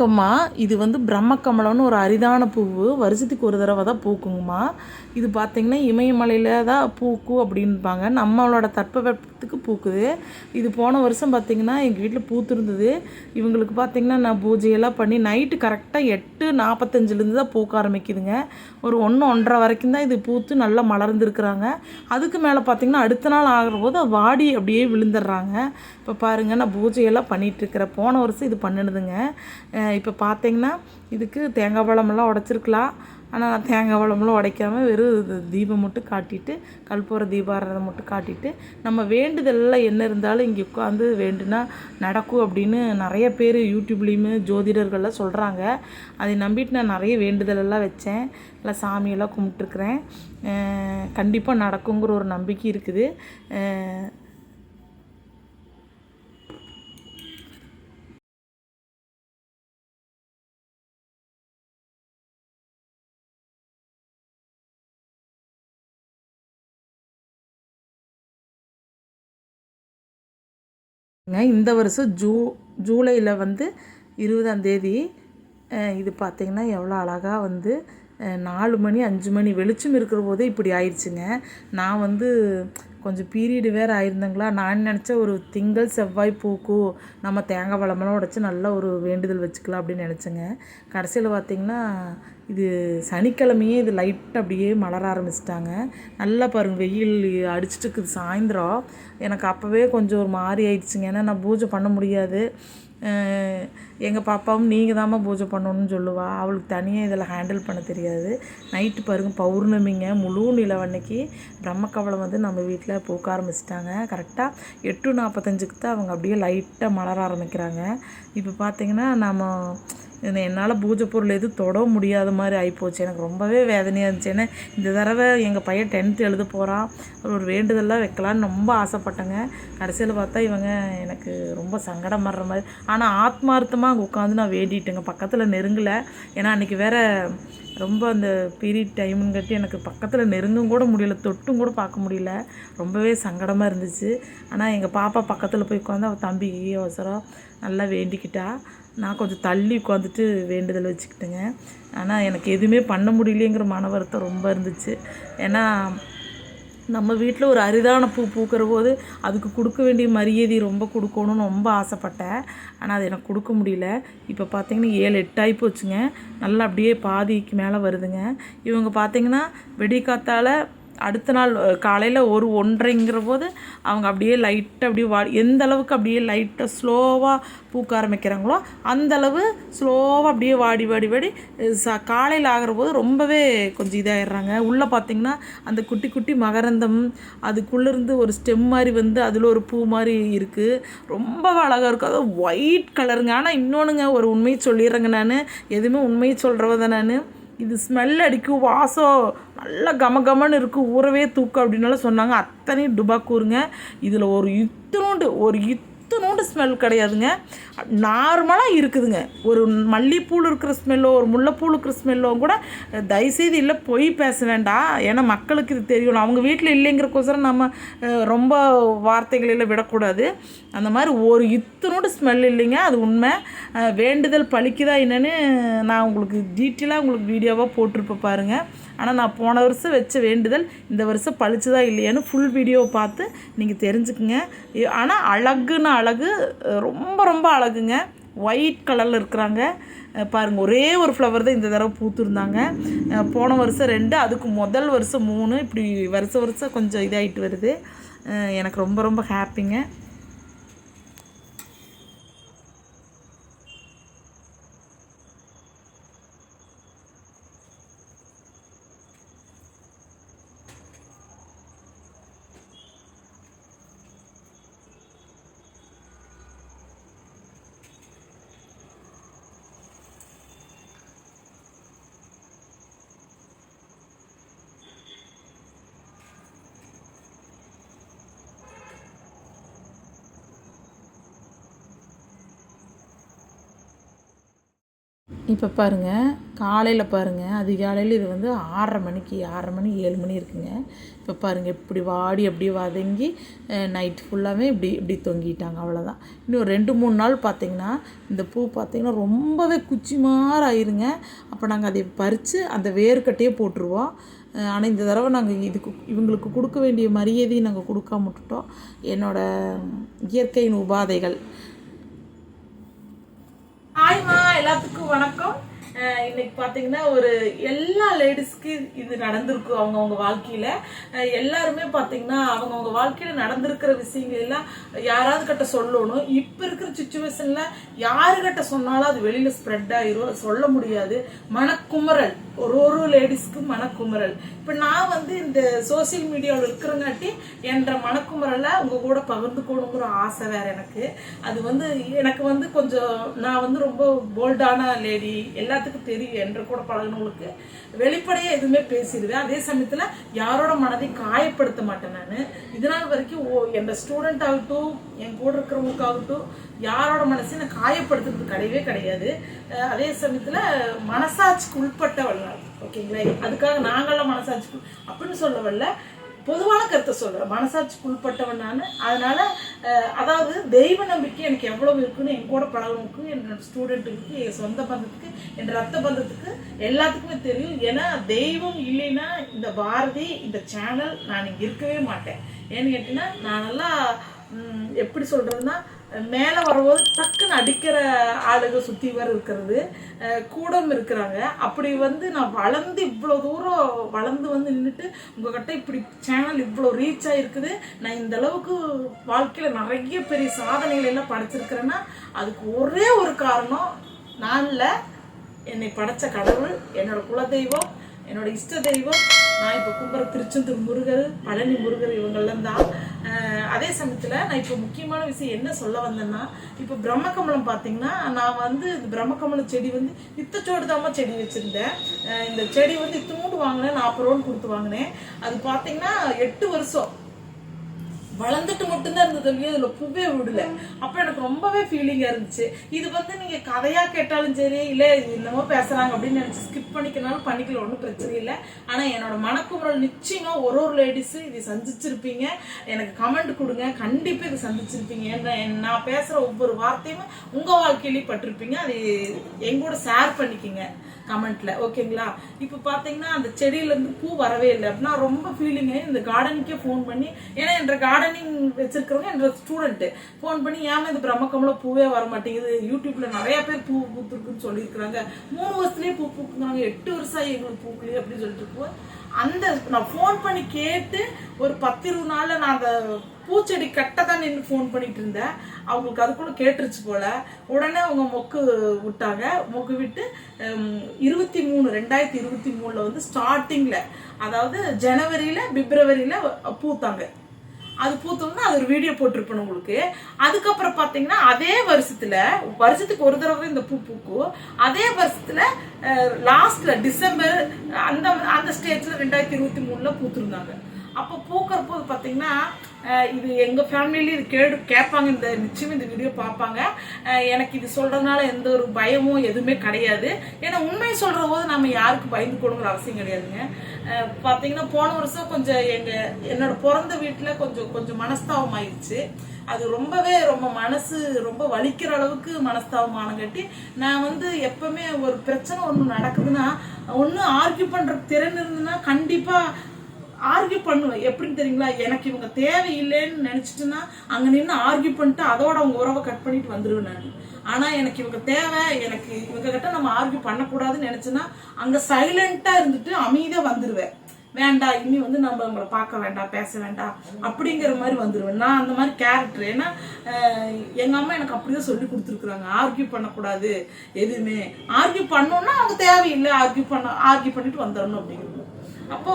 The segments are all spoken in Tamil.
வணக்கம்மா இது வந்து பிரம்மக்கமலம்னு ஒரு அரிதான பூவு. வருஷத்துக்கு ஒரு தடவை தான் பூக்குங்கம்மா. இது பார்த்திங்கன்னா இமயமலையில் தான் பூக்கும் அப்படின்பாங்க. நம்மளோட தட்பவெப்பத்துக்கு பூக்குது. இது போன வருஷம் பார்த்தீங்கன்னா எங்கள் வீட்டில் பூத்துருந்தது. இவங்களுக்கு பார்த்தீங்கன்னா நான் பூஜையெல்லாம் பண்ணி நைட்டு கரெக்டாக எட்டு நாற்பத்தஞ்சிலேருந்து தான் பூக்க ஆரம்பிக்குதுங்க. ஒரு ஒன்று ஒன்றரை வரைக்கும் தான் இது பூத்து நல்லா மலர்ந்துருக்குறாங்க. அதுக்கு மேலே பார்த்தீங்கன்னா அடுத்த நாள் ஆகிற போது வாடி அப்படியே விழுந்துடுறாங்க. இப்போ பாருங்கள் நான் பூஜையெல்லாம் பண்ணிகிட்ருக்கிறேன் போன வருஷம் இது பண்ணினதுங்க. இப்போ பார்த்தீங்கன்னா இதுக்கு தேங்காய் பழமெல்லாம் உடச்சிருக்கலாம். ஆனால் நான் தேங்காய் பழமெல்லாம் உடைக்காமல் வெறும் இது தீபம் மட்டும் காட்டிட்டு கற்பூர தீபாரதம் மட்டும் காட்டிட்டு நம்ம வேண்டுதல்லாம் என்ன இருந்தாலும் இங்கே உட்காந்து வேண்டுனா நடக்கும் அப்படின்னு நிறைய பேர் யூடியூப்லேயுமே ஜோதிடர்கள்லாம் சொல்கிறாங்க அதை நம்பிட்டு நான் நிறைய வேண்டுதலெல்லாம் வச்சேன். இல்லை சாமியெல்லாம் கும்பிட்டுருக்குறேன். கண்டிப்பாக நடக்குங்கிற ஒரு நம்பிக்கை இருக்குது. இந்த வருஷம் ஜூ ஜூலையில் வந்து இருபதாம் தேதி இது பார்த்திங்கன்னா எவ்வளோ அழகாக வந்து நாலு மணி அஞ்சு மணி வெளிச்சம் இருக்கிற போதே இப்படி ஆயிடுச்சுங்க. நான் வந்து கொஞ்சம் பீரியடு வேறு ஆயிருந்தங்களா? நான் நினச்ச ஒரு திங்கள் செவ்வாய் பூக்கும் நம்ம தேங்காய் பழமெல்லாம் உடச்சி நல்லா ஒரு வேண்டுதல் வச்சுக்கலாம் அப்படின்னு நினச்சேங்க. கடைசியில் பார்த்தீங்கன்னா இது சனிக்கிழமையே இது லைட்டாக அப்படியே மலர ஆரம்பிச்சிட்டாங்க. நல்லா பாருங்க வெயில் அடிச்சிட்டு இருக்குது சாயந்தரம். எனக்கு அப்போவே கொஞ்சம் ஒரு மாதிரி ஆயிடுச்சுங்க. ஏன்னா நான் பூஜை பண்ண முடியாது. எங்கள் பாப்பாவும் நீங்கள் தாம்மா பூஜை பண்ணணும்னு சொல்லுவா. அவளுக்கு தனியாக இதில் ஹேண்டில் பண்ண தெரியாது. நைட்டு பாருங்கள் பௌர்ணமிங்க. முழு நிலவன்னைக்கு பிரம்மக்கவளம் வந்து நம்ம வீட்டில் பூக்க ஆரம்பிச்சிட்டாங்க. கரெக்டாக எட்டு நாற்பத்தஞ்சுக்கு தான் அவங்க அப்படியே லைட்டாக மலர ஆரம்பிக்கிறாங்க. இப்போ பார்த்தீங்கன்னா நம்ம என்னால் பூஜை பொருள் எதுவும் தொட முடியாத மாதிரி ஆகிப்போச்சு எனக்கு ரொம்பவே வேதனையாக இருந்துச்சு. ஏன்னா இந்த தடவை எங்கள் பையன் டென்த்து எழுத போகிறான் ஒரு வேண்டுதலாக வைக்கலான்னு ரொம்ப ஆசைப்பட்டேங்க. கடைசியில் பார்த்தா இவங்க எனக்கு ரொம்ப சங்கடம் வர்ற மாதிரி. ஆனால் ஆத்மார்த்தமாக அங்கே உட்காந்து நான் வேண்டிட்டேங்க. பக்கத்தில் நெருங்கலை. ஏன்னா அன்றைக்கி வேற ரொம்ப அந்த பீரியட் டைமுங்கட்டி எனக்கு பக்கத்தில் நெருங்கும் கூட முடியல. தொட்டும் கூட பார்க்க முடியல. ரொம்பவே சங்கடமாக இருந்துச்சு. ஆனால் எங்கள் பாப்பா பக்கத்தில் போய் உட்காந்து அவள் தம்பிக்கு அவசரம் நல்லா வேண்டிக்கிட்டா. நான் கொஞ்சம் தள்ளி உட்காந்துட்டு வேண்டுதல் வச்சுக்கிட்டேங்க. ஆனால் எனக்கு எதுவுமே பண்ண முடியலையேங்கிற மன வருத்தம் ரொம்ப இருந்துச்சு. ஏன்னா நம்ம வீட்டில் ஒரு அரிதான பூ பூக்கிற போது அதுக்கு கொடுக்க வேண்டிய மரியாதை ரொம்ப கொடுக்கணும்னு ரொம்ப ஆசைப்பட்டேன். ஆனால் அது எனக்கு கொடுக்க முடியல. இப்போ பார்த்தீங்கன்னா ஏழு எட்டாகி போச்சுங்க. நல்லா அப்படியே பாதிக்கு மேலே வருதுங்க. இவங்க பார்த்தீங்கன்னா வெடிக்காத்தால் அடுத்த நாள் காலையில் ஒரு ஒன்றைங்கிற போது அவங்க அப்படியே லைட்டாக அப்படியே வா எந்த அளவுக்கு அப்படியே லைட்டாக ஸ்லோவாக பூக்க ஆரம்பிக்கிறாங்களோ அந்த அளவு ஸ்லோவாக அப்படியே வாடி வாடி வாடி ச காலையில் ஆகிற போது ரொம்பவே கொஞ்சம் இதாகிடுறாங்க உள்ளே பார்த்தீங்கன்னா அந்த குட்டி குட்டி மகரந்தம் அதுக்குள்ளேருந்து ஒரு ஸ்டெம் மாதிரி வந்து அதில் ஒரு பூ மாதிரி இருக்குது ரொம்ப அழகாக இருக்கும் அதுவும் ஒயிட் கலருங்க ஆனால் இன்னொன்றுங்க ஒரு உண்மையை சொல்லிடுறேங்க நான். எதுவுமே உண்மையை சொல்கிறவ தான் நான். இது ஸ்மெல் அடிக்கும் வாசம். நல்லா கம கமன்னு இருக்கும் ஊறவே தூக்கம் அப்படின்னாலும் சொன்னாங்க. அத்தனையும் டுபாக்கூருங்க இதில் ஒரு இத்தனோண்டு ஒரு மூண்டு ஸ்மெல் கிடையாதுங்க. நார்மலாக இருக்குதுங்க. ஒரு மல்லிகைப்பூவில் இருக்கிற ஸ்மெல்லோ ஒரு முல்லைப்பூவில் இருக்கிற ஸ்மெல்லோ கூட தயவுசெய்து இல்லை பொய் பேச வேண்டாம் ஏன்னா மக்களுக்கு இது தெரியணும். அவங்க வீட்டில் இல்லைங்கிறக்கோசரம் நம்ம ரொம்ப வார்த்தைகளில் விடக்கூடாது. அந்த மாதிரி ஒரு இத்தனோடு ஸ்மெல் இல்லைங்க. அது உண்மை. வேண்டுதல் பழிக்குதா என்னென்னு நான் உங்களுக்கு டீட்டெயிலாக உங்களுக்கு வீடியோவாக போட்டிருப்பேன் பாருங்கள் ஆனால் நான் போன வருஷம் வச்ச வேண்டுதல் இந்த வருஷம் பழிச்சுதா இல்லையான்னு ஃபுல் வீடியோவை பார்த்து நீங்கள் தெரிஞ்சுக்குங்க. ஆனால் அழகுன்னு அழகு ரொம்ப ரொம்ப அழகுங்க. ஒயிட் கலரில் இருக்கிறாங்க. பாருங்கள் ஒரே ஒரு ஃப்ளவர் தான் இந்த தடவை பூத்துருந்தாங்க. போன வருஷம் ரெண்டு அதுக்கு முதல் வருஷம் மூணு இப்படி வருஷம் வருஷம் கொஞ்சம் இதாகிட்டு வருது. எனக்கு ரொம்ப ரொம்ப ஹாப்பிங்க இப்போ பாருங்கள் காலையில் பாருங்கள் அதிகாலையில் இது வந்து ஆறரை மணிக்கு ஆறரை மணி ஏழு மணி இருக்குங்க. இப்போ பாருங்கள் இப்படி வாடி அப்படியே வதங்கி நைட் ஃபுல்லாகவே இப்படி இப்படி தொங்கிட்டாங்க அவ்வளோதான் இன்னும் ரெண்டு மூணு நாள் பார்த்திங்கன்னா இந்த பூ பார்த்திங்கன்னா ரொம்பவே குச்சி மாதிரி ஆயிருங்க. அப்போ நாங்கள் அதை பறித்து அந்த வேர்க்கட்டையே போட்டுருவோம். ஆனால் இந்த தடவை நாங்கள் இதுக்கு இவங்களுக்கு கொடுக்க வேண்டிய மரியாதையை நாங்கள் கொடுக்காம விட்டுட்டோம். என்னோடய இயற்கையின் உபாதைகள். ஹாய்மா எல்லாத்துக்கும் வணக்கம். இன்னைக்கு பார்த்தீங்கன்னா ஒரு எல்லா லேடிஸ்க்கு இது நடந்திருக்கும் அவங்கவுங்க வாழ்க்கையில. எல்லாருமே பார்த்தீங்கன்னா அவங்கவுங்க வாழ்க்கையில நடந்திருக்கிற விஷயங்கள் எல்லாம் யாராவது கிட்ட சொல்லணும். இப்போ இருக்கிற சுச்சுவேஷன்ல யாருக்கிட்ட சொன்னாலும் அது வெளியில ஸ்ப்ரெட் ஆயிரும். சொல்ல முடியாது. மனக்குமரல் ஒரு ஒரு லேடிஸ்க்கு மனக்குமரல் இப்போ நான் வந்து இந்த சோசியல் மீடியாவில் இருக்கிறங்காட்டி என்ற மனக்குமரலை உங்க கூட பகிர்ந்துக்கணுங்கிற ஆசை வேற எனக்கு. அது வந்து எனக்கு வந்து கொஞ்சம் நான் வந்து ரொம்ப போல்டான லேடி எல்லாத்துக்கும் தெரியும் என்ற கூட பழகினவங்களுக்கு வெளிப்படையாக எதுவுமே பேசிடுவேன் அதே சமயத்தில் யாரோட மனதை காயப்படுத்த மாட்டேன் நான். இதனால் வரைக்கும் ஓ என் ஸ்டூடெண்ட் ஆகட்டும் என் கூட இருக்கிறவங்களுக்காகட்டும் யாரோட மனசையும் நான் காயப்படுத்துறது கிடையவே கிடையாது. அதே சமயத்தில் மனசாட்சிக்கு உள்பட்ட நான். ஓகேங்களா அதுக்காக நாங்களாம் மனசாட்சிக்கு அப்படின்னு சொல்ல வரல. பொதுவான கருத்தை சொல்றேன். மனசாட்சிக்கு உள்பட்டவன் நான். அதனால அதாவது தெய்வ நம்பிக்கை எனக்கு எவ்வளவு இருக்குன்னு என் கூட பழகவனுக்கு என்னோட ஸ்டூடெண்ட்டுக்கு என் சொந்த பந்தத்துக்கு என் ரத்த பந்தத்துக்கு எல்லாத்துக்குமே தெரியும். ஏன்னா தெய்வம் இல்லைன்னா இந்த பாரதி இந்த சேனல் நான் இங்கே இருக்கவே மாட்டேன். ஏன்னு கேட்டீங்கன்னா நான் நல்லா எப்படி சொல்றதுன்னா மேலே வரும்போது டக்குன்னு அடிக்கிற ஆளுங்க சுற்றி வர இருக்கிறது கூடம் இருக்கிறாங்க. அப்படி வந்து நான் வளர்ந்து இவ்வளோ தூரம் வளர்ந்து வந்து நின்றுட்டு உங்ககிட்ட இப்படி சேனல் இவ்வளோ ரீச் ஆகிருக்குது நான் இந்த அளவுக்கு வாழ்க்கையில் நிறைய பெரிய சாதனைகள் எல்லாம் படைச்சிருக்கிறேன்னா அதுக்கு ஒரே ஒரு காரணம் நான் இல்லை என்னை படைச்ச கடவுள் என்னோட குலதெய்வம் என்னோட இஷ்ட தெய்வம். நான் இப்போ கும்புற திருச்செந்தூர் முருகர் பழனி முருகர் இவங்கெல்லாம் தான். அதே சமயத்தில் நான் இப்போ முக்கியமான விஷயம் என்ன சொல்ல வந்தேன்னா இப்போ பிரம்மகமலம் பார்த்தீங்கன்னா நான் வந்து இந்த பிரம்மகமலம் செடி வந்து இத்தச்சோடு தாம்மா செடி வச்சுருந்தேன். இந்த செடி வந்து இத்தனோண்டு வாங்கினேன் நாற்பது ரூபான்னு கொடுத்து வாங்கினேன். அது பார்த்தீங்கன்னா எட்டு வருஷம். வளர்ந்துட்டு மட்டும்தான் இருந்தது இல்லையா அதில் பூவே விடல. அப்போ எனக்கு ரொம்பவே ஃபீலிங்காக இருந்துச்சு. இது வந்து நீங்கள் கதையாக கேட்டாலும் சரி இல்லை இது என்னமோ பேசுகிறாங்க அப்படின்னு நினச்சி ஸ்கிப் பண்ணிக்கனாலும் பண்ணிக்கல ஒன்றும் பிரச்சனை இல்லை. ஆனால் என்னோட மனக்குமுறல் நிச்சயமாக ஒரு ஒரு லேடிஸு இதை சந்திச்சிருப்பீங்க. எனக்கு கமெண்ட் கொடுங்க கண்டிப்பாக இதை சந்திச்சிருப்பீங்க. நான் பேசுகிற ஒவ்வொரு வார்த்தையுமே உங்கள் வாழ்க்கையிலையும் பட்டிருப்பீங்க. அது எங்கூட ஷேர் பண்ணிக்கிங்க. கமெண்ட்ல ஓகேங்களா? இப்போ பார்த்தீங்கன்னா அந்த செடியிலேருந்து பூ வரவே இல்லை அப்படின்னா ரொம்ப ஃபீலிங்கு இந்த கார்டனுக்கே ஃபோன் பண்ணி ஏன்னா என்ற கார்டனிங் வச்சிருக்கிறவங்க என்ற ஸ்டூடெண்ட்டு ஃபோன் பண்ணி ஏமா இந்த பிரம்மக்கமலம் பூவே வர மாட்டேங்குது யூடியூப்ல நிறைய பேர் பூ பூத்துருக்குன்னு சொல்லியிருக்கிறாங்க. மூணு வருஷத்துலேயே பூ பூக்குறாங்க எட்டு வருஷம் எங்களுக்கு பூக்கலையே அப்படின்னு சொல்லிட்டு இருக்கும்போது அந்த நான் ஃபோன் பண்ணி கேட்டு ஒரு பத்து இருபது நாளில் நான் அந்த பூச்செடி கட்ட தான் நின்று ஃபோன் பண்ணிட்டு இருந்தேன் அவங்களுக்கு அதுக்குள்ள கேட்டுருச்சு போல. உடனே அவங்க மொக்கு விட்டாங்க. மொக்கு விட்டு இருபத்தி மூணு ரெண்டாயிரத்தி இருபத்தி மூணில் வந்து ஸ்டார்டிங்கில் அதாவது ஜனவரியில் பிப்ரவரியில் பூத்தாங்க. அது பூத்தோம்னா அது ஒரு வீடியோ போட்டிருப்பேன் உங்களுக்கு. அதுக்கப்புறம் பார்த்தீங்கன்னா அதே வருஷத்தில் வருஷத்துக்கு ஒரு தடவை இந்த பூ பூக்கும். அதே வருஷத்தில் லாஸ்ட்டில் டிசம்பர் அந்த அந்த ஸ்டேஜில் ரெண்டாயிரத்தி இருபத்தி மூணில் பூத்துருந்தாங்க. அப்போ பூக்கிற போது பார்த்தீங்கன்னா இது எங்கள் ஃபேமிலியில இது கேடு கேட்பாங்க. இந்த நிச்சயம் இந்த வீடியோ பார்ப்பாங்க. எனக்கு இது சொல்கிறதுனால எந்த ஒரு பயமும் எதுவுமே கிடையாது. ஏன்னா உண்மையை சொல்கிற போது நம்ம யாருக்கு பயந்து கொடுங்கிற அவசியம் கிடையாதுங்க. பார்த்தீங்கன்னா போன வருஷம் கொஞ்சம் எங்கள் என்னோட பிறந்த வீட்டில் கொஞ்சம் கொஞ்சம் மனஸ்தாபம் ஆயிடுச்சு. அது ரொம்பவே ரொம்ப மனசு ரொம்ப வலிக்கிற அளவுக்கு மனஸ்தாபமானங்காட்டி நான் வந்து எப்பவுமே ஒரு பிரச்சனை ஒன்று நடக்குதுன்னா ஒன்று ஆர்கியூ பண்ணுற திறன் இருந்ததுன்னா கண்டிப்பாக ஆர்கியூ பண்ணுவேன். எப்படின்னு தெரியுங்களா? எனக்கு இவங்க தேவையில்லைன்னு நினைச்சிட்டுன்னா அங்கே நின்று ஆர்கியூ பண்ணிட்டு அதோட அவங்க உறவை கட் பண்ணிட்டு வந்துருவேன் நான். ஆனால் எனக்கு இவங்க தேவை எனக்கு இவங்க கிட்ட நம்ம ஆர்கியூ பண்ணக்கூடாதுன்னு நினைச்சேன்னா அங்கே சைலண்ட்டாக இருந்துட்டு அமைதியாக வந்துடுவேன் வேண்டாம் இனி வந்து நம்ம உங்களை பார்க்க வேண்டாம் பேச வேண்டாம் அப்படிங்கிற மாதிரி வந்துடுவேன் நான் அந்த மாதிரி கேரக்டர் ஏன்னா எங்கள் அம்மா எனக்கு அப்படிதான் சொல்லி கொடுத்துருக்குறாங்க. ஆர்கியூ பண்ணக்கூடாது எதுவுமே. ஆர்கியூ பண்ணோன்னா அவங்க தேவையில்லை ஆர்கியூ பண்ண ஆர்கியூ பண்ணிட்டு வந்துடணும் அப்படிங்கிறது அப்போ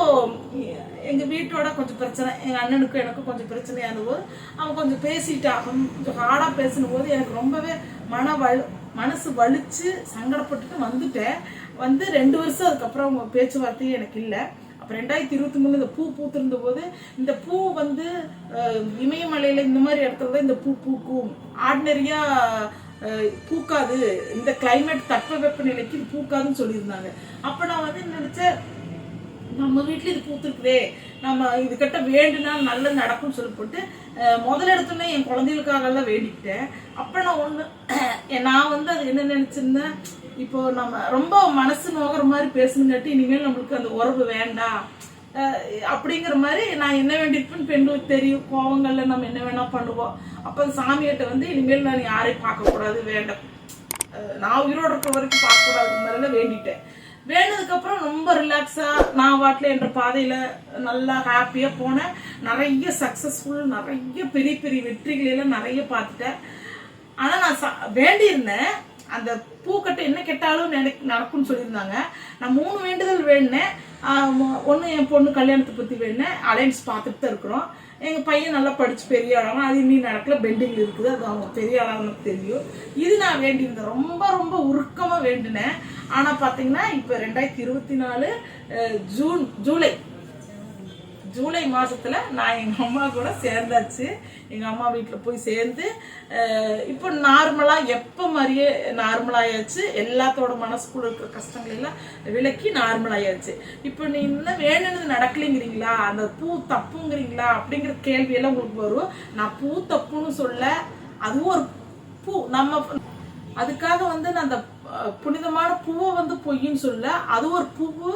எங்க வீட்டோட கொஞ்சம் பிரச்சனை எங்க அண்ணனுக்கும் எனக்கும் கொஞ்சம் பிரச்சனையா இருந்தபோது அவன் கொஞ்சம் பேசிட்டான் கொஞ்சம் ஹார்டா பேசின போது எனக்கு ரொம்பவே மன வலு மனசு வலிச்சு சங்கடப்பட்டுட்டு வந்துட்டேன். வந்து ரெண்டு வருஷம் அதுக்கப்புறம் அவங்க பேச்சுவார்த்தையே எனக்கு இல்லை. அப்போ ரெண்டாயிரத்தி இருபத்தி மூணு இந்த பூ பூத்திருந்த போது இந்த பூ வந்து இமயமலையில் இமயமலையில இந்த மாதிரி இடத்துல தான் இந்த பூ பூக்கும். ஆர்டினரியா பூக்காது. இந்த கிளைமேட் தட்பவெப்ப நிலைக்கு பூக்காதுன்னு சொல்லியிருந்தாங்க. அப்போ நான் வந்து நினைச்சேன் நம்ம வீட்டில் இது பூத்துருக்குதே. நம்ம இதுக்கிட்ட வேண்டுனா நல்லது நடக்கும்னு சொல்லி போட்டு முதல் இடத்துல என் குழந்தைகளுக்காகலாம் வேண்டிக்கிட்டேன். அப்போ நான் ஒன்று நான் வந்து அது என்ன நினச்சிருந்தேன்? இப்போ நம்ம ரொம்ப மனசு நோகிற மாதிரி பேசணுங்காட்டி இனிமேல் நம்மளுக்கு அந்த உறவு வேண்டாம். அப்படிங்கிற மாதிரி நான் என்ன வேண்டியிருப்பேன்னு பெண்களுக்கு தெரியும். கோவங்களில் நம்ம என்ன வேணால் பண்ணுவோம். அப்போ அந்த சாமிகிட்ட வந்து இனிமேல் நான் யாரையும் பார்க்கக்கூடாது வேண்டாம். நான் உயிரோட இருக்கிற வரைக்கும் பார்க்கக்கூடாது மாதிரிலாம் வேண்டிட்டேன். வேண்டதுக்கப்புறம் ரொம்ப ரிலாக்ஸாக நான் வாட்டில் என்ற பாதையில் நல்லா ஹாப்பியாக போனேன். நிறைய சக்ஸஸ்ஃபுல் நிறைய பெரிய பெரிய வெற்றிகளை எல்லாம் நிறைய பார்த்துட்டேன். ஆனால் நான் ச வேண்டியிருந்தேன். அந்த பூக்கட்டை என்ன கெட்டாலும் நினைக் நடக்கும்னு சொல்லியிருந்தாங்க. நான் மூணு வேண்டுதல் வேணுனேன். ஒன்று என் பொண்ணு கல்யாணத்தை பற்றி வேணுனேன். அலைன்ஸ் பார்த்துட்டு தான் இருக்கிறோம். எங்கள் பையன் நல்லா படித்து பெரிய ஆளாகும் அது இன்னும் நடக்கல பெண்டிங் இருக்குது அது அவங்க பெரிய ஆளாகணும் தெரியும். இது நான் வேண்டியிருந்தேன். ரொம்ப ரொம்ப உருக்கமாக வேண்டினேன். ஆனால் பார்த்தீங்கன்னா இப்போ ரெண்டாயிரத்தி இருபத்தி நாலு ஜூன் ஜூலை ஜூலை மாதத்தில் நான் எங்கள் அம்மா கூட சேர்ந்தாச்சு. எங்கள் அம்மா வீட்டில் போய் சேர்ந்து இப்போ நார்மலாக எப்போ மாதிரியே நார்மலாகியாச்சு எல்லாத்தோட மனசுக்குள்ள இருக்கிற கஷ்டங்கள் எல்லாம் விலக்கி நார்மலாகியாச்சு இப்போ நீ இன்னும் வேணும்னு நடக்கலைங்கிறீங்களா? அந்த பூ தப்புங்கிறீங்களா? அப்படிங்கிற கேள்வியெல்லாம் உங்களுக்கு வரும். நான் பூ தப்புன்னு சொல்ல அதுவும் ஒரு பூ. நம்ம அதுக்காக வந்து நான் அந்த புனிதமான பூவை வந்து பொய்ன்னு சொல்ல அது ஒரு பூவு.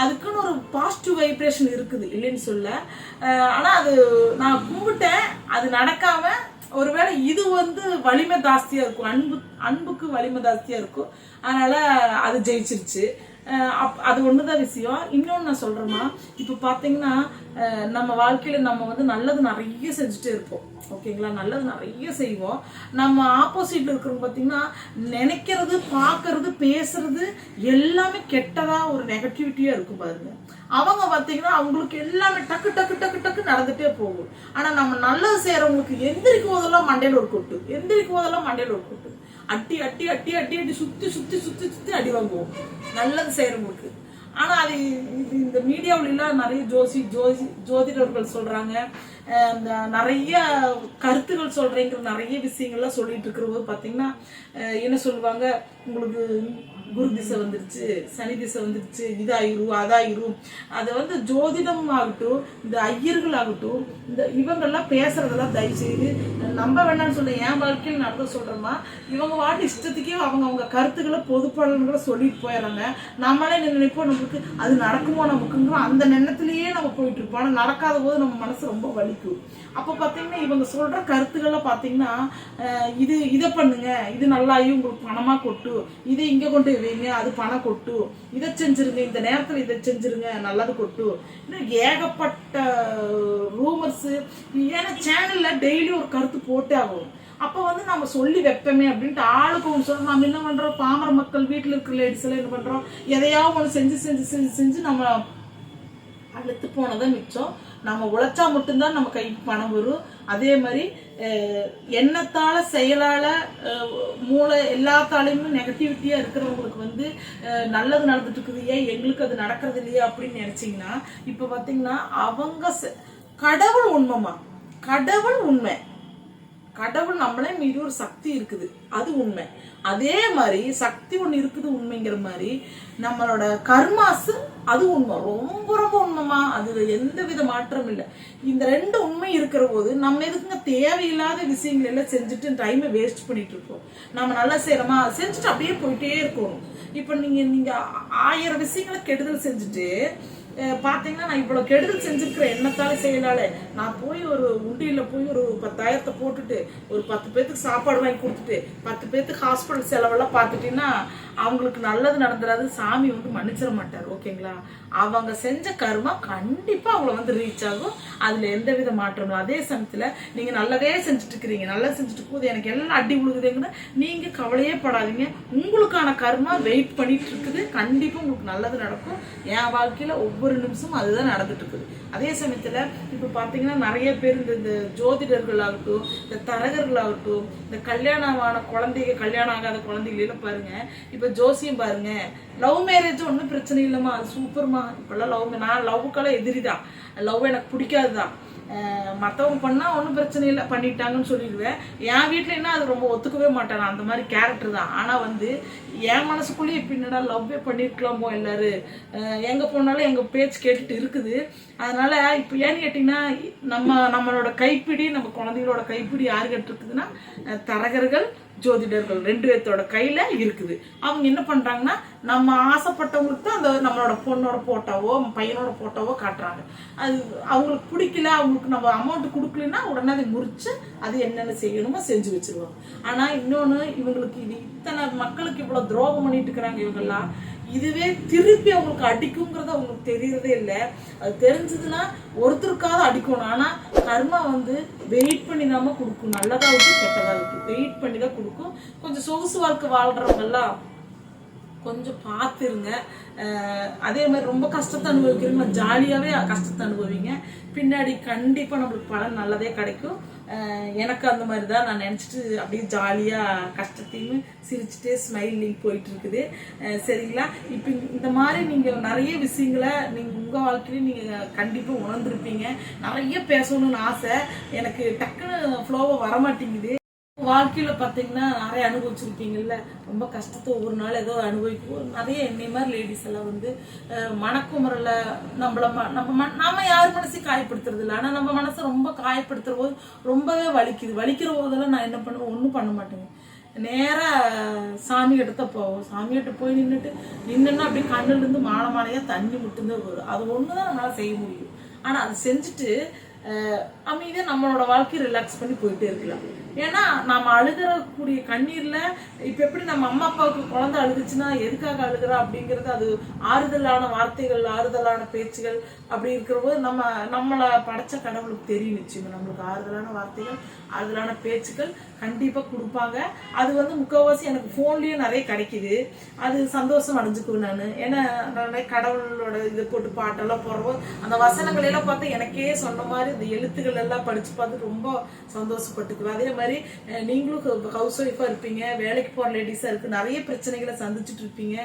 அதுக்குன்னு ஒரு பாசிட்டிவ் வைப்ரேஷன் இருக்குது இல்லைன்னு சொல்ல. ஆனால் ஆனா அது நான் கும்பிட்டேன் அது நடக்காம ஒருவேளை இது வந்து வலிமை ஜாஸ்தியா இருக்கும் அன்பு அன்புக்கு வலிமை ஜாஸ்தியா இருக்கும். அதனால அது ஜெயிச்சிருச்சு. அது அப் அது விஷயம். இன்னொன்று நான் சொல்கிறேன்னா இப்போ பார்த்தீங்கன்னா நம்ம வாழ்க்கையில் நம்ம வந்து நல்லது நிறைய செஞ்சுட்டே இருப்போம். ஓகேங்களா? நல்லது நிறைய செய்வோம். நம்ம ஆப்போசிட்ல இருக்கிறவங்க பார்த்தீங்கன்னா நினைக்கிறது பார்க்கறது பேசுறது எல்லாமே கெட்டதா ஒரு நெகட்டிவிட்டியாக இருக்கும் பாருங்க. அவங்க பார்த்தீங்கன்னா அவங்களுக்கு எல்லாமே டக்கு டக்கு டக்கு டக்கு நடந்துட்டே போகும். ஆனால் நம்ம நல்லது செய்கிறவங்களுக்கு எந்திரிக்கும் போதெல்லாம் மண்டையில் ஒரு கொட்டு. எந்திரிக்கும் போதெல்லாம் மண்டையில் ஒரு கொட்டு. அட்டி அட்டி அட்டி அட்டி அட்டி சுத்தி சுத்தி சுத்தி சுத்தி அடி வாங்குவோம். நல்லது செய்யறவங்களுக்கு. ஆனா அது இது இந்த மீடியாவுல எல்லாம் நிறைய ஜோசி ஜோசி ஜோதிடர்கள் சொல்றாங்க. நிறைய கருத்துகள் சொல்கிறேங்கிற நிறைய விஷயங்கள்லாம் சொல்லிட்டு இருக்கிறபோது பார்த்தீங்கன்னா என்ன சொல்லுவாங்க? உங்களுக்கு குரு திசை வந்துருச்சு சனி திசை வந்துருச்சு இதாயிரும் அதாயிரும். அதை வந்து ஜோதிடம் ஆகட்டும் இந்த ஐயர்கள் ஆகட்டும் இந்த இவங்கெல்லாம் பேசுறதெல்லாம் தயவு செய்து நம்ப வேண்டாம்னு சொல்ல என் வாழ்க்கையில் நடந்த சொல்கிறோமா இவங்க வாட்டு இஷ்டத்துக்கே அவங்க அவங்க கருத்துக்களை பொது சொல்லிட்டு போயிடறாங்க. நம்மளே நினைப்போம்? நமக்கு அது நடக்குமோ நமக்குங்கிற அந்த எண்ணத்திலேயே நம்ம போயிட்டு இருப்போம். ஆனால் நடக்காத போது நம்ம மனசு ரொம்ப வலிக்கும் அப்போ பார்த்தீங்கன்னா இவங்க சொல்கிற கருத்துக்களை பார்த்தீங்கன்னா இது இதை பண்ணுங்க. இது நல்லாயி உங்களுக்கு பணமாக கொட்டு. இதை இங்கே கொண்டு வைங்க அது பணம் கொட்டு. இதை செஞ்சிருங்க இந்த நேரத்தில் இதை செஞ்சிருங்க நல்லது கொட்டு. இன்னும் ஏகப்பட்ட ரூமர்ஸு ஏன்னா சேனலில் டெய்லி ஒரு கருத்து போட்டே ஆகும். அப்போ வந்து நம்ம சொல்லி வைப்போமே அப்படின்ட்டு ஆளுக்கு ஒன்று சொல்ல நம்ம என்ன பண்ணுறோம் பாமர மக்கள் வீட்டில் இருக்கிற லேடிஸ் எல்லாம் என்ன பண்ணுறோம் எதையாவது ஒன்று செஞ்சு செஞ்சு செஞ்சு செஞ்சு நம்ம அழுத்து போனதை மிச்சம். நம்ம உழைச்சா மட்டும்தான் நம்ம கைக்கு பணம் வரும். அதே மாதிரி அஹ், எண்ணத்தால செயலால மூளை எல்லாத்தாலையுமே நெகட்டிவிட்டியா இருக்கிறவங்களுக்கு வந்து நல்லது நடந்துட்டு இருக்குது ஏன் எங்களுக்கு அது நடக்கிறது இல்லையா அப்படின்னு நினச்சிங்கன்னா இப்போ பார்த்தீங்கன்னா அவங்க கடவுள் உண்மைமா கடவுள் உண்மை. கடவுள் நம்மளே மீறி ஒரு சக்தி இருக்குது. அது உண்மை. அதே மாதிரி சக்தி ஒன்று இருக்குது உண்மைங்கிற மாதிரி நம்மளோட கர்மாசு அது உண்மை. ரொம்ப ரொம்ப உண்மைமா அதுல எந்த வித மாற்றம் இல்லை. இந்த ரெண்டு உண்மை இருக்கிற போது நம்ம எதுக்குங்க தேவையில்லாத விஷயங்கள் எல்லாம் செஞ்சுட்டு டைமை வேஸ்ட் பண்ணிட்டு இருக்கோம். நம்ம நல்லா செய்யறோமா? செஞ்சுட்டு அப்படியே போயிட்டே இருக்கணும். இப்போ நீங்க நீங்க ஆயிரம் விஷயங்களை கெடுதல் செஞ்சுட்டு பார்த்தீங்கன்னா பாத்தீங்கன்னா நான் இவ்வளவு கெடுதல் செஞ்சுருக்கிறேன் என்னத்தாலே செய்யலாலே நான் போய் ஒரு உண்டியில போய் ஒரு பத்தாயிரத்தை போட்டுட்டு ஒரு பத்து பேத்துக்கு சாப்பாடு வாங்கி கொடுத்துட்டு பத்து பேத்துக்கு ஹாஸ்பிட்டல் செலவெல்லாம் பார்த்துட்டீங்கன்னா அவங்களுக்கு நல்லது நடந்துடாது சாமி வந்து மன்னிச்சிட மாட்டார். ஓகேங்களா? அவங்க செஞ்ச கர்மா கண்டிப்பா அவங்கள வந்து ரீச் ஆகும். அதுல எந்த வித மாற்றமும் இல்லை. அதே சமயத்துல நீங்க நல்லதே செஞ்சுட்டு இருக்கிறீங்க. நல்லா செஞ்சுட்டு போகுது. எனக்கு எல்லாம் அடி விழுகுதுங்கன்னா நீங்க கவலையே படாதீங்க. உங்களுக்கான கர்மா வெயிட் பண்ணிட்டு இருக்குது. கண்டிப்பா உங்களுக்கு நல்லது நடக்கும். என் வாழ்க்கையில ஒவ்வொரு நிமிஷமும் அதுதான் நடந்துட்டு இருக்குது. அதே சமயத்துல இப்ப பாத்தீங்கன்னா நிறைய பேர் இந்த இந்த ஜோதிடர்கள் ஆகட்டும் இந்த தரகர்கள் ஆகட்டும் இந்த கல்யாணமான குழந்தைங்க கல்யாணம் ஆகாத குழந்தைகள் பாருங்கள் பாருங்க. இப்ப ஜோசியம் பாருங்க. லவ் மேரேஜ் ஒன்றும் பிரச்சனை இல்லைம்மா. அது சூப்பர்மா. இப்பெல்லாம் லவ் நான் லவ்வுக்கெல்லாம் எதிரி தான் லவ் எனக்கு பிடிக்காது தான் மற்றவங்க பண்ணால் ஒன்றும் பிரச்சனை இல்லை. பண்ணிட்டாங்கன்னு சொல்லிடுவேன். என் வீட்டில் என்ன அது ரொம்ப ஒத்துக்கவே மாட்டேன் அந்த மாதிரி கேரக்டர் தான். ஆனால் வந்து என் மனசுக்குள்ளேயே பின்னடா லவ்வே பண்ணியிருக்கலாமோ எல்லோரும் எங்கே போனாலும் எங்கள் பேச்சு கேட்டுட்டு இருக்குது. அதனால் இப்போ ஏன்னு கேட்டிங்கன்னா நம்ம நம்மளோட கைப்பிடி நம்ம குழந்தைகளோட கைப்பிடி யார் இருக்குதுன்னா தரகர்கள் ஜோதிடர்கள் ரெண்டு பேர்த்தோட கையில இருக்குது. அவங்க என்ன பண்றாங்கன்னா நம்ம ஆசைப்பட்டவங்களுக்கு தான் அந்த நம்மளோட பொண்ணோட போட்டோவோ பையனோட போட்டோவோ காட்டுறாங்க. அது அவங்களுக்கு பிடிக்கல அவங்களுக்கு நம்ம அமௌண்ட் கொடுக்கலன்னா உடனே அதை முறிச்சு அது என்னென்ன செய்யணுமோ செஞ்சு வச்சிருவாங்க. ஆனா இன்னொன்னு இவங்களுக்கு இது இத்தனை மக்களுக்கு இவ்வளவு துரோகம் பண்ணிட்டு இருக்கிறாங்க இவங்கெல்லாம். இதுவே திருப்பி அவங்களுக்கு அடிக்குங்கிறது அவங்களுக்கு தெரியறதே இல்லை. அது தெரிஞ்சதுன்னா ஒருத்தருக்காவது அடிக்கணும். ஆனா கர்மா வந்து வெயிட் பண்ணி தாம கொடுக்கும். நல்லதா இருக்கு கெட்டதா இருக்கு வெயிட் பண்ணி தான் கொடுக்கும். கொஞ்சம் சொகுசு வாழ்க்கை வாழ்றவங்கெல்லாம் கொஞ்சம் பார்த்துருங்க. அதே மாதிரி ரொம்ப கஷ்டத்தை அனுபவிக்கிறீங்க ஜாலியாகவே கஷ்டத்தை அனுபவிங்க. பின்னாடி கண்டிப்பாக நம்மளுக்கு பலன் நல்லதே கிடைக்கும். எனக்கு அந்த மாதிரி தான் நான் நினச்சிட்டு அப்படியே ஜாலியாக கஷ்டத்தையும் சிரிச்சுட்டு ஸ்மைலிங் போயிட்டு இருக்குது சரிங்களா? இப்போ இந்த மாதிரி நீங்கள் நிறைய விஷயங்களை நீங்கள் உங்கள் வாழ்க்கையிலையும் நீங்கள் கண்டிப்பாக உணர்ந்துருப்பீங்க. நிறைய பேசணும்னு ஆசை. எனக்கு டக்குன்னு ஃப்ளோவை வரமாட்டேங்குது. வாழ்க்கையில பாத்தீங்கன்னா நிறைய அனுபவிச்சிருப்பீங்கல்ல? ரொம்ப கஷ்டத்தை ஒவ்வொரு நாள் ஏதோ அனுபவிக்கும். நிறைய என்னை மாதிரி லேடிஸ் எல்லாம் வந்து அஹ், நம்மள நம்ம நாம யார் மனசையும் காயப்படுத்துறது இல்லை. ஆனா நம்ம மனசை ரொம்ப காயப்படுத்துற போது ரொம்பவே வலிக்குது. வலிக்கிற போதெல்லாம் நான் என்ன பண்ணுவேன்? ஒன்றும் பண்ண மாட்டேங்க. நேராக சாமி கிட்ட தான் போவோம். சாமி கிட்ட போய் நின்றுட்டு நின்றுன்னா அப்படியே கண்ணுல இருந்து மாலை மாலையா தண்ணி மட்டும்தான் வரும் அது ஒன்று தான் நம்மளால செய்ய முடியும். ஆனா அதை செஞ்சுட்டு அமைதியாக நம்மளோட வாழ்க்கையை ரிலாக்ஸ் பண்ணி போயிட்டே இருக்கலாம். ஏன்னா நம்ம அழுகிறக்கூடிய கண்ணீரில் இப்போ எப்படி நம்ம அம்மா அப்பாவுக்கு குழந்தை அழுதுச்சுன்னா எதுக்காக அழுகிறா அப்படிங்கிறது அது ஆறுதலான வார்த்தைகள் ஆறுதலான பேச்சுகள் அப்படி இருக்கிறபோது நம்ம நம்மளை படைச்ச கடவுளுக்கு தெரியும் நிச்சயம். நம்மளுக்கு ஆறுதலான வார்த்தைகள் ஆறுதலான பேச்சுக்கள் கண்டிப்பாக கொடுப்பாங்க. அது வந்து முக்கால்வாசி எனக்கு ஃபோன்லேயும் நிறைய கிடைக்கிது. அது சந்தோஷம் அடைஞ்சுக்குவேன் நான். ஏன்னா நிறைய கடவுளோட இதை போட்டு பாட்டெல்லாம் போடுறப்போ அந்த வசனங்களெல்லாம் பார்த்து எனக்கே சொன்ன மாதிரி இந்த எழுத்துக்கள் எல்லாம் படிச்சு பார்த்து ரொம்ப சந்தோஷப்பட்டுக்குவேன். அதே மாதிரி நீங்களும் ஹவுஸ் ஒய்ஃபா இருப்பீங்க வேலைக்கு போற லேடிஸா இருக்கு நிறைய பிரச்சனைகளை சந்திச்சுட்டு இருப்பீங்க.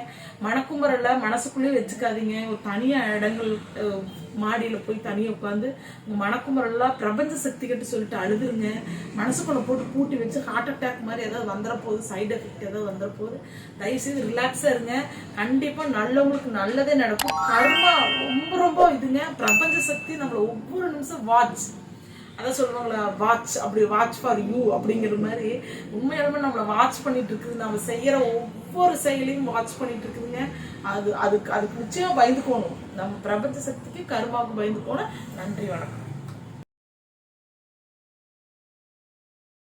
மணக்குமரல்ல மனசுக்குள்ளேயே வச்சுக்காதீங்க. ஒரு தனியாக இடங்கள் மாடியில் மாடியில போய் தனியா உட்காந்து உங்க மணக்குமரெல்லாம் பிரபஞ்ச சக்தி கிட்ட சொல்லிட்டு அழுதுருங்க. மனசுக்குள்ள போட்டு பூட்டி வச்சு ஹார்ட் அட்டாக் மாதிரி ஏதாவது வந்துட போகுது சைடு எஃபெக்ட் ஏதாவது வந்துட போகுது தயவுசெய்து ரிலாக்ஸாக ரிலாக்ஸா இருங்க. கண்டிப்பா நல்லவங்களுக்கு நல்லதே நடக்கும். கர்மா ரொம்ப ரொம்ப இதுங்க. பிரபஞ்ச சக்தி நம்மள ஒவ்வொரு நிமிஷம் வாட்ச் அதான் சொல்லுவாங்களா வாட்ச் அப்படி வாட்ச் ஃபார் யூ அப்படிங்கிற மாதிரி உண்மையாலுமே நம்மளை வாட்ச் பண்ணிட்டு இருக்குது. நம்ம செய்யற ஒவ்வொரு செயலையும் வாட்ச் பண்ணிட்டு இருக்குதுங்க. அது அதுக்கு அதுக்கு நிச்சயம் பயந்துக்கணும். நம்ம பிரபஞ்ச சக்திக்கு கருமாவுக்கு பயந்துக்கோணும் நன்றி வணக்கம்.